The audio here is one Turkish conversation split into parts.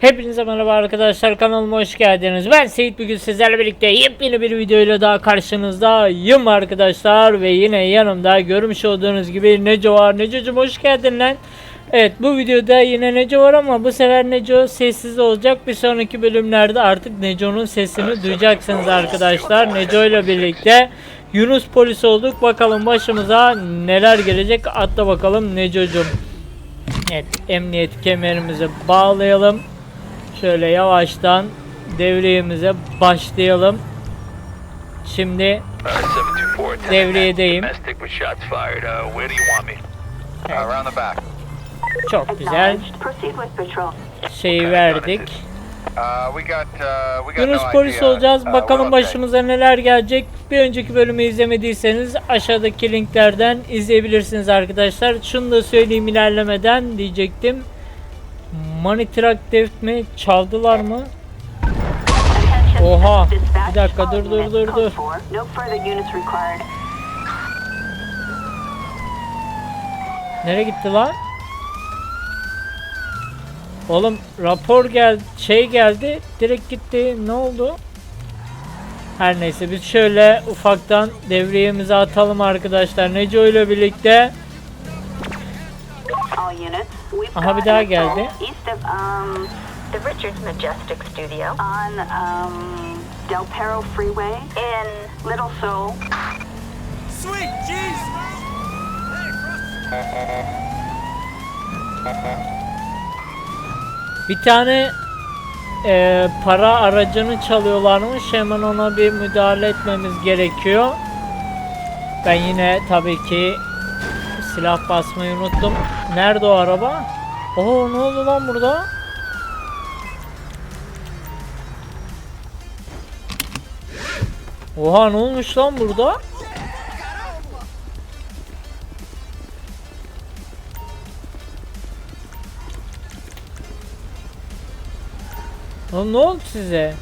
Hepinize merhaba arkadaşlar kanalıma hoş geldiniz. Ben Seyit bugün sizlerle birlikte yepyeni bir videoyla daha karşınızdayım arkadaşlar ve yine yanımda görmüş olduğunuz gibi Neco var. Neco'cum hoş geldin lan. Evet bu videoda yine Neco var ama bu sefer Neco sessiz olacak. Bir sonraki bölümlerde artık Neco'nun sesini duyacaksınız arkadaşlar. Neco ile birlikte Yunus polis olduk. Bakalım başımıza neler gelecek. Atla bakalım Neco'cum. Evet emniyet kemerimizi bağlayalım. Şöyle yavaştan devriyemize başlayalım. Şimdi Devriyedeyim. Çok güzel şeyi verdik. Yunus polis olacağız. Bakalım başımıza neler gelecek. Bir önceki bölümü izlemediyseniz aşağıdaki linklerden izleyebilirsiniz arkadaşlar. Şunu da söyleyeyim ilerlemeden diyecektim. Money Truck Theft mi? Çaldılar mı? Oha. Bir dakika, dur, dur, dur, dur. Nereye gitti lan? Oğlum rapor geldi, şey geldi, direkt gitti. Ne oldu? Her neyse biz şöyle ufaktan devriyemizi atalım arkadaşlar. Neco ile birlikte Aha, bir got daha geldi. East of um The Richards Majestic Studio on um Del Perro Freeway in Little Seoul. Sweet Jesus! bir tane e, para aracını çalıyorlarmış. Hemen ona bir müdahale etmemiz gerekiyor. Ben yine tabii ki silah basmayı unuttum. Nerede o araba? Oo ne oldu lan burada? Oha ne olmuş lan burada? Oğlum ne oldu size?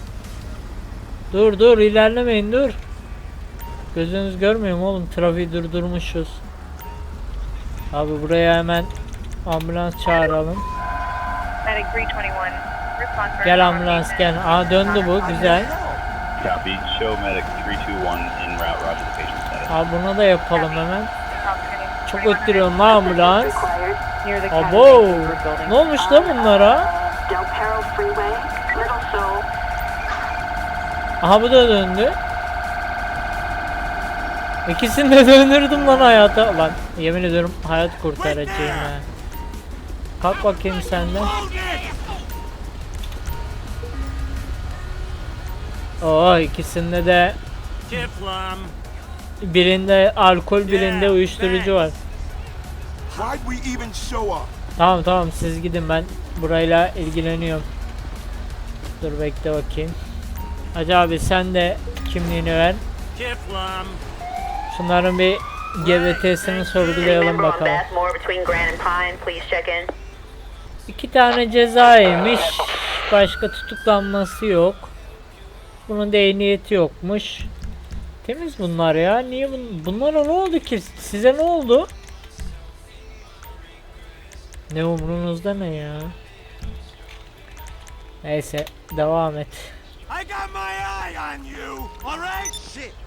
Dur dur ilerlemeyin dur. Gözünüz görmüyor mu oğlum? Trafiği durdurmuşuz. Abi buraya hemen ambulans çağıralım. Medic 321. Response Gel ambulans gel. Aa döndü bu güzel. Copy. Show medic 321 en route. Roger the patient status. Abi buna da yapalım hemen. Çok öttürüyorum lan ambulans. Abo. Ne olmuş da bunlara? Uh. Aha bu da döndü. İkisini de döndürdüm lan hayata. Lan yemin ediyorum hayat kurtaracağım ha. Kalk bakayım sen de. Oo ikisinde de birinde alkol birinde uyuşturucu var. Tamam tamam siz gidin ben burayla ilgileniyorum. Dur bekle bakayım. Hacı abi sen de kimliğini ver. Şunların bir GBT'sini sorgulayalım bakalım. İki tane cezaymış. Başka tutuklanması yok. Bunun da ehliyeti yokmuş. Temiz bunlar ya. Niye bun bunlara ne oldu ki? Size ne oldu? Ne umrunuzda ne ya? Neyse devam et. I got my eye on you! Alright? Shit!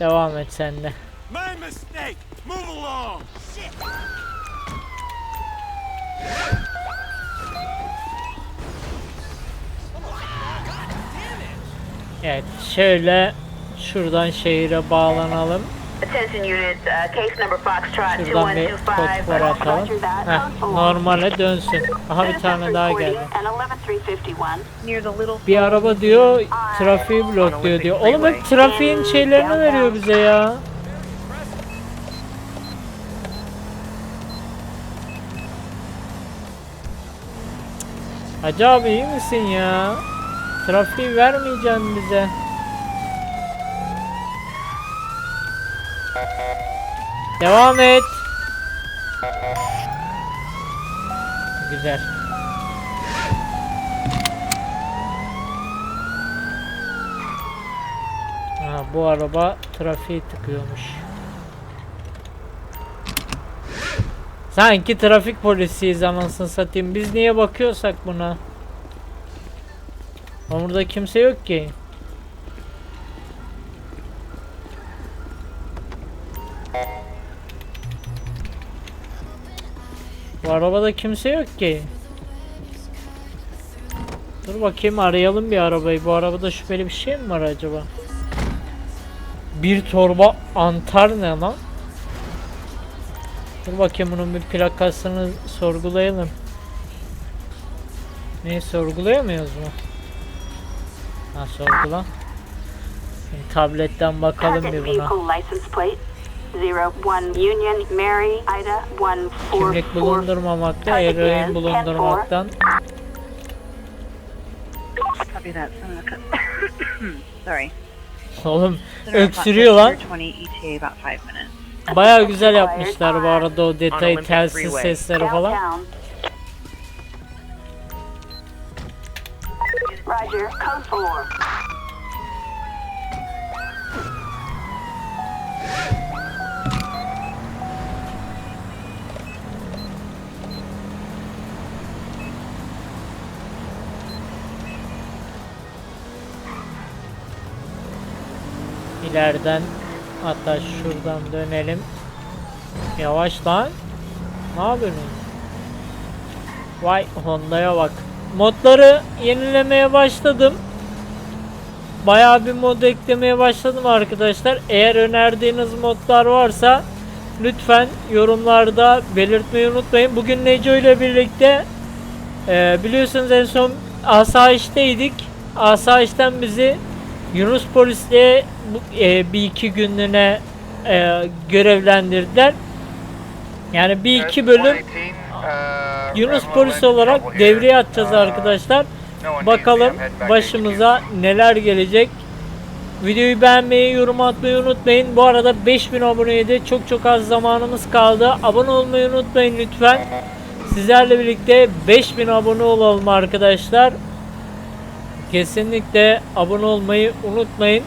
Devam et sen de. My mistake! Move along! Shit! Evet şöyle şuradan şehire bağlanalım. Attention units. Uh, case number Foxtrot Şuradan bir 2125. kod var atalım. Heh, normale dönsün. Aha bir tane daha geldi. And 11351. Near the little. Bir araba diyor trafiği blokluyor diyor. Oğlum hep trafiğin şeylerini veriyor bize ya. Hacı abi iyi misin ya? Trafiği vermeyeceksin bize. Devam et. Güzel. Ha, bu araba trafiği tıkıyormuş. Sanki trafik polisiyiz anasını satayım. Biz niye bakıyorsak buna? Ama Burada kimse yok ki. Arabada kimse yok ki. Dur bakayım arayalım bir arabayı. Bu arabada şüpheli bir şey mi var acaba? Bir torba antar ne lan? Dur bakayım bunun bir plakasını sorgulayalım. Neyi sorgulayamıyoruz mu? Ha sorgula. Tabletten bakalım bir buna. Zero one Union Mary Ida one four Kimlik four. bulundurmamakta, eroin bulundurmaktan. Copy that. Sorry. Oğlum öksürüyor lan. 20 ETA about 5 minutes. Baya güzel yapmışlar bu arada o detayı, telsiz sesleri falan. Roger, code four. İleriden hatta şuradan dönelim. Yavaş lan. Ne yapıyorsun? Vay Honda'ya bak. Modları yenilemeye başladım. Bayağı bir mod eklemeye başladım arkadaşlar. Eğer önerdiğiniz modlar varsa lütfen yorumlarda belirtmeyi unutmayın. Bugün Neco ile birlikte e, biliyorsunuz en son asayişteydik. Asayişten bizi Yunus polisliğe bu- e, bir iki günlüğüne e, görevlendirdiler. Yani bir iki bölüm Yunus polis olarak devreye atacağız arkadaşlar. Bakalım başımıza neler gelecek. Videoyu beğenmeyi, yorum atmayı unutmayın. Bu arada 5000 aboneye de çok çok az zamanımız kaldı. Abone olmayı unutmayın lütfen. Sizlerle birlikte 5000 abone olalım arkadaşlar. Kesinlikle abone olmayı unutmayın.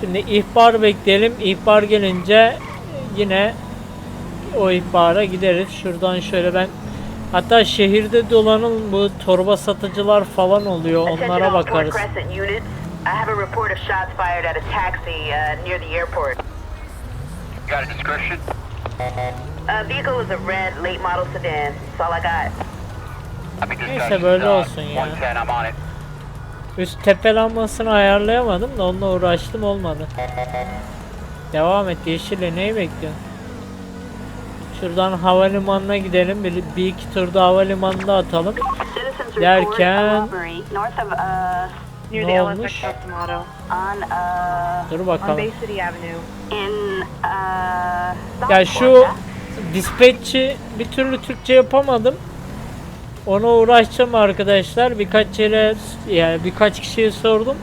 Şimdi ihbar bekleyelim. İhbar gelince yine o ihbara gideriz. Şuradan şöyle ben hatta şehirde dolanın bu torba satıcılar falan oluyor. Onlara bakarız. Uh? Uh, Neyse, böyle uh, olsun ya. Üst tepe lambasını ayarlayamadım da onunla uğraştım olmadı. Devam et yeşille neyi bekliyorsun? Şuradan havalimanına gidelim. Bir, bir iki turda havalimanında atalım. Derken- Ne olmuş? Uh Dur on bakalım. Uh Ya şu dispatch'i bir türlü Türkçe yapamadım. Ona uğraşacağım arkadaşlar. Birkaç yere yani birkaç kişiye sordum.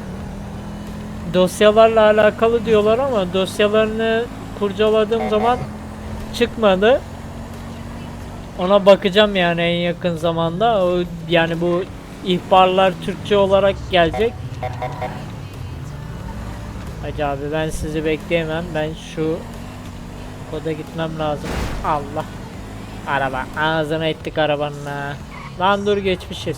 Dosyalarla alakalı diyorlar ama dosyalarını kurcaladığım zaman çıkmadı. Ona bakacağım yani en yakın zamanda. O, yani bu ihbarlar Türkçe olarak gelecek. Hacı abi ben sizi bekleyemem. Ben şu koda gitmem lazım. Allah. Araba. Ağzına ettik arabanın ha. Lan dur geçmişiz.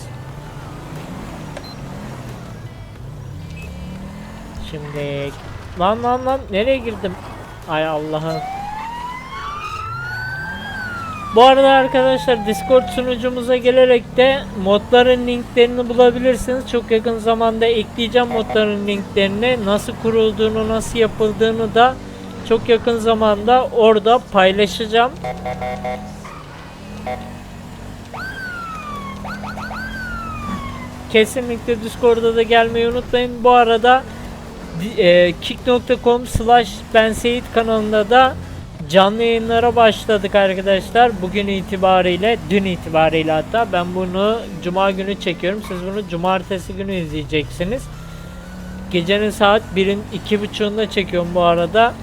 Şimdi lan lan lan nereye girdim? Ay Allah'ım. Bu arada arkadaşlar Discord sunucumuza gelerek de modların linklerini bulabilirsiniz. Çok yakın zamanda ekleyeceğim modların linklerini. Nasıl kurulduğunu, nasıl yapıldığını da çok yakın zamanda orada paylaşacağım. Kesinlikle Discord'a da gelmeyi unutmayın. Bu arada e, kick.com slash ben Seyit kanalında da canlı yayınlara başladık arkadaşlar. Bugün itibariyle, dün itibariyle hatta ben bunu cuma günü çekiyorum. Siz bunu cumartesi günü izleyeceksiniz. Gecenin saat 1'in 2.30'unda çekiyorum bu arada.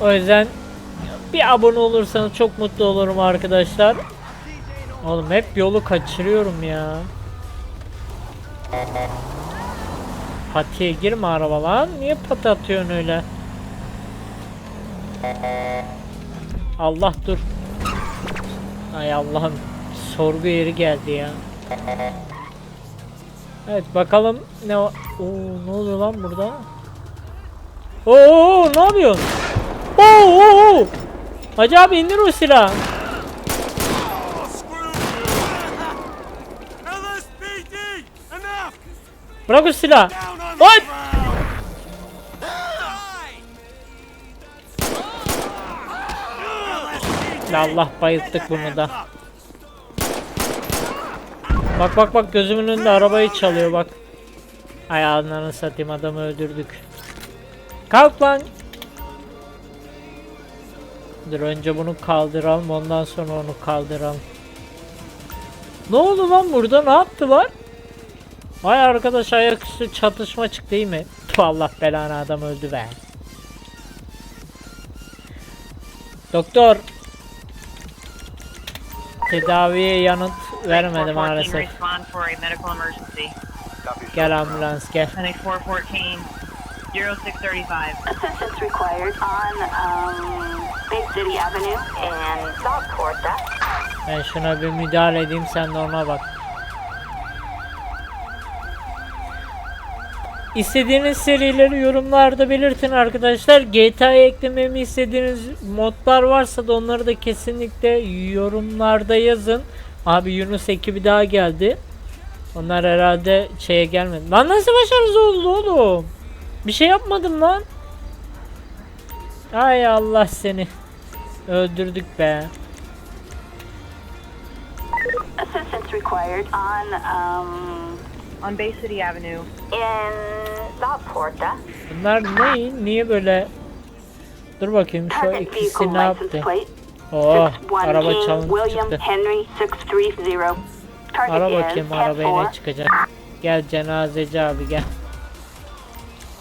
O yüzden bir abone olursanız çok mutlu olurum arkadaşlar. Oğlum hep yolu kaçırıyorum ya. Patiye girme araba lan. Niye pati atıyorsun öyle? Allah dur. Ay Allah'ım sorgu yeri geldi ya. Evet bakalım ne o- Oo, ne oluyor lan burada? Oo ne yapıyorsun? Oo, oo, oo. Hacı abi indir o silahı. Bırak o silahı. Ya Allah bayılttık bunu da. Bak bak bak gözümün önünde arabayı çalıyor bak. Ayağlarını satayım adamı öldürdük. Kalk lan. Dur önce bunu kaldıralım ondan sonra onu kaldıralım. Ne oldu lan burada ne yaptılar? Vay arkadaş ayaküstü çatışma çıktı değil mi? Tüh, Allah belanı adam öldü be. Doktor Tedaviye yanıt vermedi 414 maalesef. Gel ambulans gel. Clinic 414, 0635. Assistance required on um, Big City Avenue. Ben şuna bir müdahale edeyim sen de ona bak. İstediğiniz serileri yorumlarda belirtin arkadaşlar. GTA'ya eklememi istediğiniz modlar varsa da onları da kesinlikle yorumlarda yazın. Abi Yunus ekibi daha geldi. Onlar herhalde şeye gelmedi. Lan nasıl başarısız oldu oğlum? Bir şey yapmadım lan. Ay Allah seni. Öldürdük be. Assistance required on um, On Bay City Avenue. in South Porta. Bunlar ne? Niye böyle? Dur bakayım şu ikisi ne yaptı? Oh, 61 araba çalınıp çıktı. Henry 630. Target Ara bakayım araba 10-4. ile çıkacak. Gel cenazeci abi gel.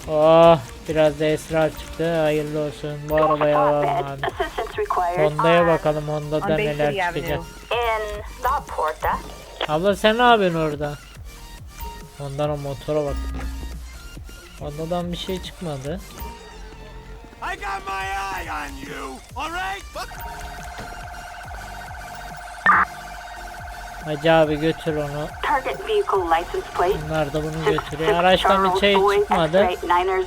Oh, biraz da esrar çıktı. Hayırlı olsun. Bu arabaya alalım abi. Honda'ya on- bakalım Honda'da neler çıkacak. Abla sen ne yapıyorsun orada? Honda'nın motora bak. Honda'dan bir şey çıkmadı. I got my eye on you, alright? Hacı abi götür onu. Target vehicle license plate Bunlar da bunu 66 götürüyor. Araçtan bir şey çıkmadı. X-ray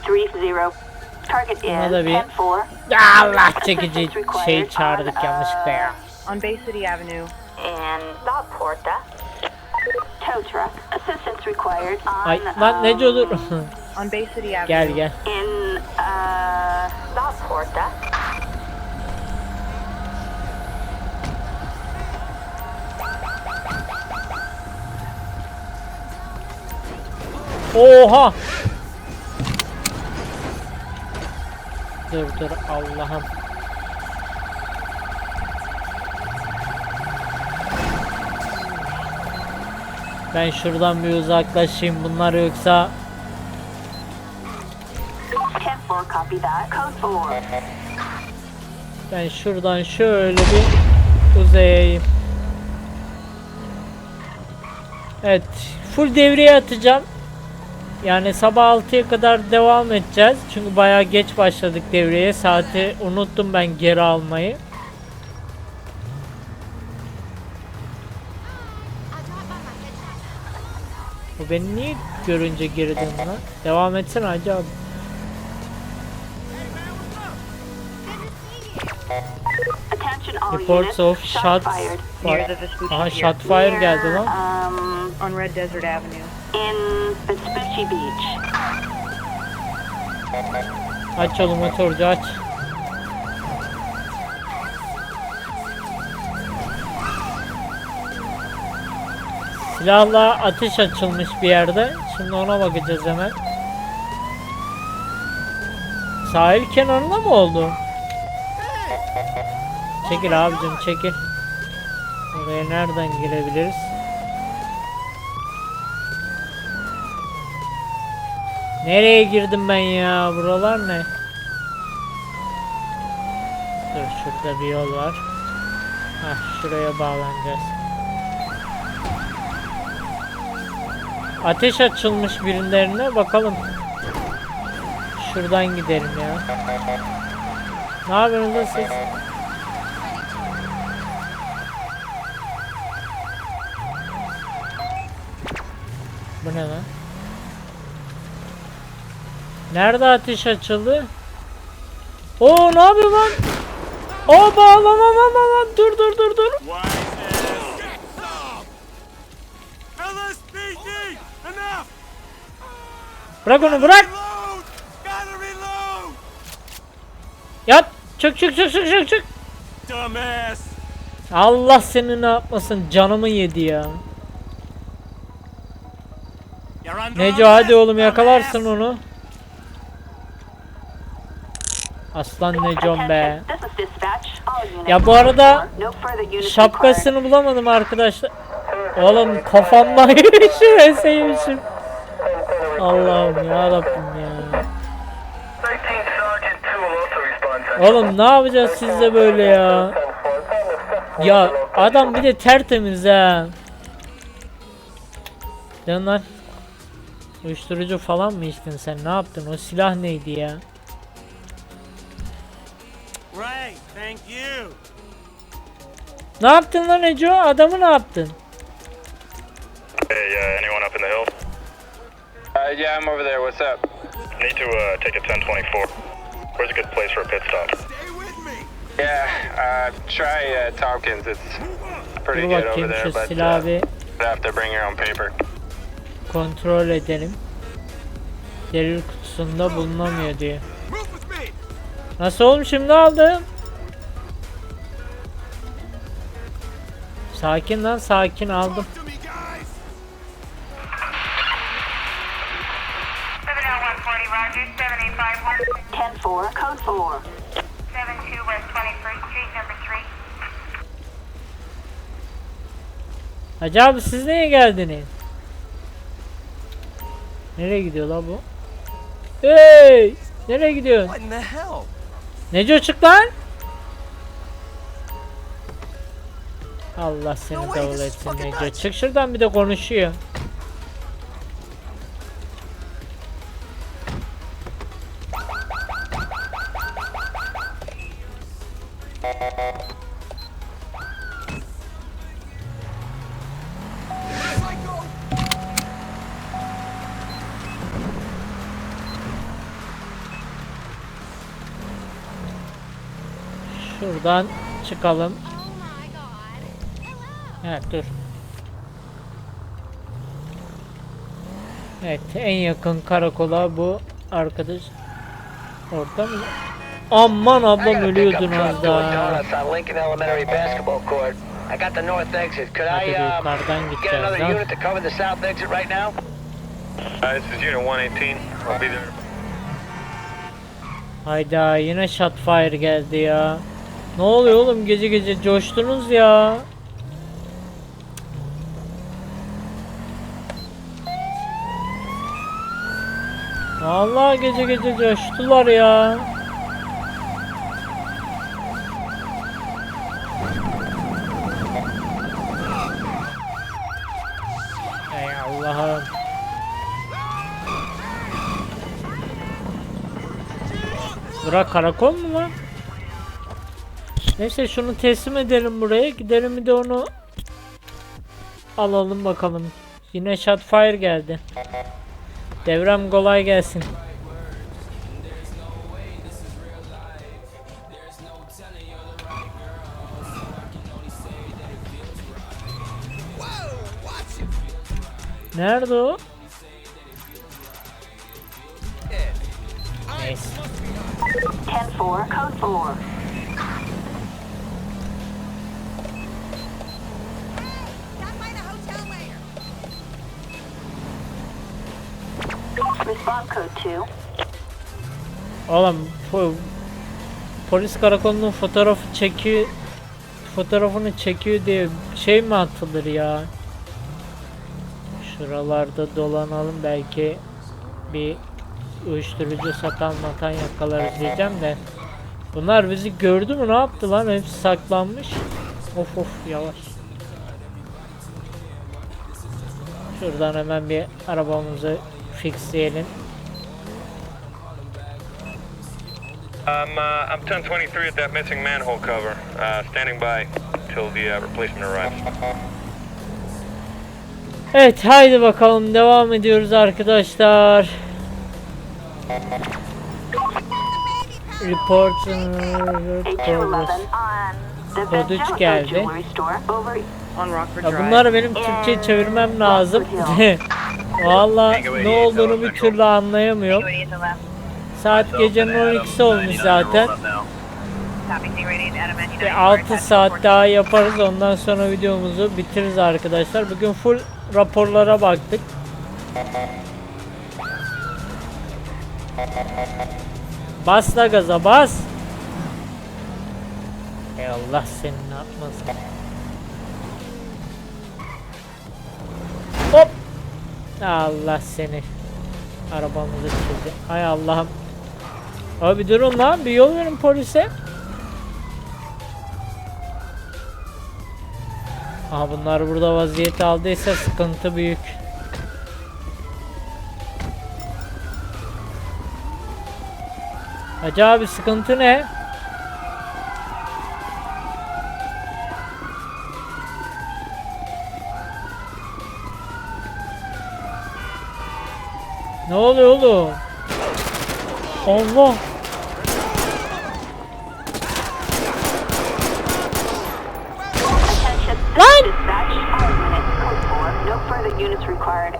930. Target is Buna da bir- 10-4. Ya Allah çekici şey çağırdık yanlışlıkla ya. On Bay City Avenue. in South Porta. Tow truck. Assistance required on Ay lan olur? um, On Bay City Avenue. gel gel. in uh, South Oha! Dur dur Allah'ım. Ben şuradan bir uzaklaşayım bunlar yoksa 10-4 copy that. Code 4. ben şuradan şöyle bir uzayayım. Evet, full devreye atacağım. Yani sabah 6'ya kadar devam edeceğiz. Çünkü bayağı geç başladık devreye. Saati unuttum ben geri almayı. Bu beni niye görünce geri döndü lan? Devam etsene hacı abi. Reports of Shots fired. Aha shot fire geldi lan. Um, On Red Desert Avenue. İn Vespucci Beach. Aç oğlum motorcu aç. Silahla ateş açılmış bir yerde. Şimdi ona bakacağız hemen. Sahil kenarında mı oldu? Çekil abicim çekil. Oraya nereden girebiliriz? Nereye girdim ben ya? Buralar ne? Dur şurada bir yol var. Hah şuraya bağlanacağız. Ateş açılmış birilerine bakalım. Şuradan gidelim ya. Ne yapıyorsunuz siz? Bu ne lan? Nerede ateş açıldı? Oo ne yapıyor lan? Oo bağlama lan lan dur dur dur dur. Bırak onu bırak. Yat. Çık çık çık çık çık çık. Allah seni ne yapmasın canımı yedi ya. Neco hadi oğlum yakalarsın onu. Aslan Necom be. Ya bu arada şapkasını bulamadım arkadaşlar. Oğlum kafamdan yemişim eseymişim. Allah'ım ya Rabbim ya. Oğlum ne yapacağız sizle böyle ya? Ya adam bir de tertemiz ha. Lan. Uyuşturucu falan mı içtin sen? Ne yaptın? O silah neydi ya? Right, thank you. Ne yaptın lan Eco? Adamı ne yaptın? Hey, uh, anyone up in the hills? Uh, yeah, I'm over there. What's up? Need to uh, take a 1024. Where's a good place for a pit stop? Stay with me. Yeah, uh, try uh, Tompkins. It's pretty Dur good over bakayım there, şu but silahı uh, bir you have to bring your own paper. kontrol edelim. Delil kutusunda bulunamıyor diyor. Nasıl oğlum şimdi aldım? Sakin lan sakin aldım. Talk to me, guys. 70140 Roger, 7851 10-4, code 4. 72 West 21st Street, number 3. Hacı abi siz neye geldiniz? Nereye gidiyor lan bu? Hey! Nereye hell? Neco çık lan! Allah seni davul etsin. Çık şuradan bir de konuşuyor. Şuradan çıkalım. Evet dur. Evet en yakın karakola bu arkadaş. Orada mı? Aman ablam ölüyordun az daha. on Lincoln Elementary basketball court. I got the north exit. Could Hadi I bir um, yukarıdan get gideceğiz another lan. unit to cover the south exit right now? Uh, this is Unit 118. I'll be there. Hayda yine shotfire geldi ya. Ne oluyor oğlum gece gece coştunuz ya. Vallahi gece gece coştular ya. Ey Allah'ım. Bura karakol mu lan? Neyse şunu teslim edelim buraya. Gidelim bir de onu alalım bakalım. Yine shotfire geldi. Devrem kolay gelsin. Nerede o? Neyse. 10-4, code 4. Oğlum po- polis karakolunun fotoğrafı çekiyor fotoğrafını çekiyor diye şey mi atılır ya? Şuralarda dolanalım belki bir uyuşturucu satan matan yakalarız diyeceğim de. Bunlar bizi gördü mü ne yaptı lan? Hepsi saklanmış. Of of yavaş. Şuradan hemen bir arabamızı fixleyelim I'm uh, I'm 1023 at that missing manhole cover. Uh, standing by till the uh, replacement arrives. Evet haydi bakalım devam ediyoruz arkadaşlar. Report progress. H211 on the Kod üç Vangelico geldi. Ya bunları benim Türkçe çevirmem lazım. Valla ne olduğunu bir türlü anlayamıyorum. Saat gecenin 12'si olmuş zaten. Copy, Stingray 8, Adam at Ve 6 saat daha yaparız ondan sonra videomuzu bitiririz arkadaşlar. Bugün full raporlara baktık. Bas da gaza bas. Ey Allah senin ne Allah seni. Arabamızı çizdi. Hay Allah'ım. Abi durun lan bir yol verin polise. Aha bunlar burada vaziyet aldıysa sıkıntı büyük. Hacı abi sıkıntı ne? Ne oluyor oğlum? Allah! Attention. Lan! Dispatch. Five minutes. 4. No further units required.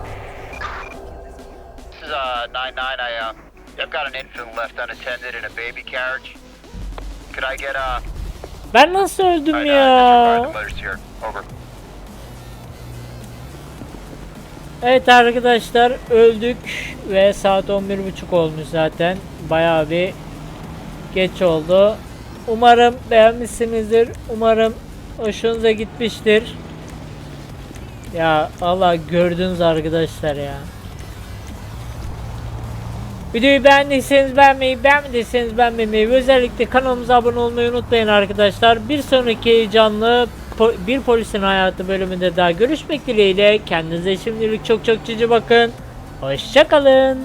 This is uh, 9-9. I, uh, I've got an infant left unattended in a baby carriage. Could I get, uh... Ben nasıl öldüm Alright, ya? uh, the mother's here. Over. Evet arkadaşlar öldük ve saat 11.30 olmuş zaten. Bayağı bir geç oldu. Umarım beğenmişsinizdir. Umarım hoşunuza gitmiştir. Ya Allah gördünüz arkadaşlar ya. Videoyu beğendiyseniz beğenmeyi, beğenmediyseniz beğenmemeyi özellikle kanalımıza abone olmayı unutmayın arkadaşlar. Bir sonraki heyecanlı po- bir polisin hayatı bölümünde daha görüşmek dileğiyle. Kendinize şimdilik çok çok cici bakın. Hoşçakalın.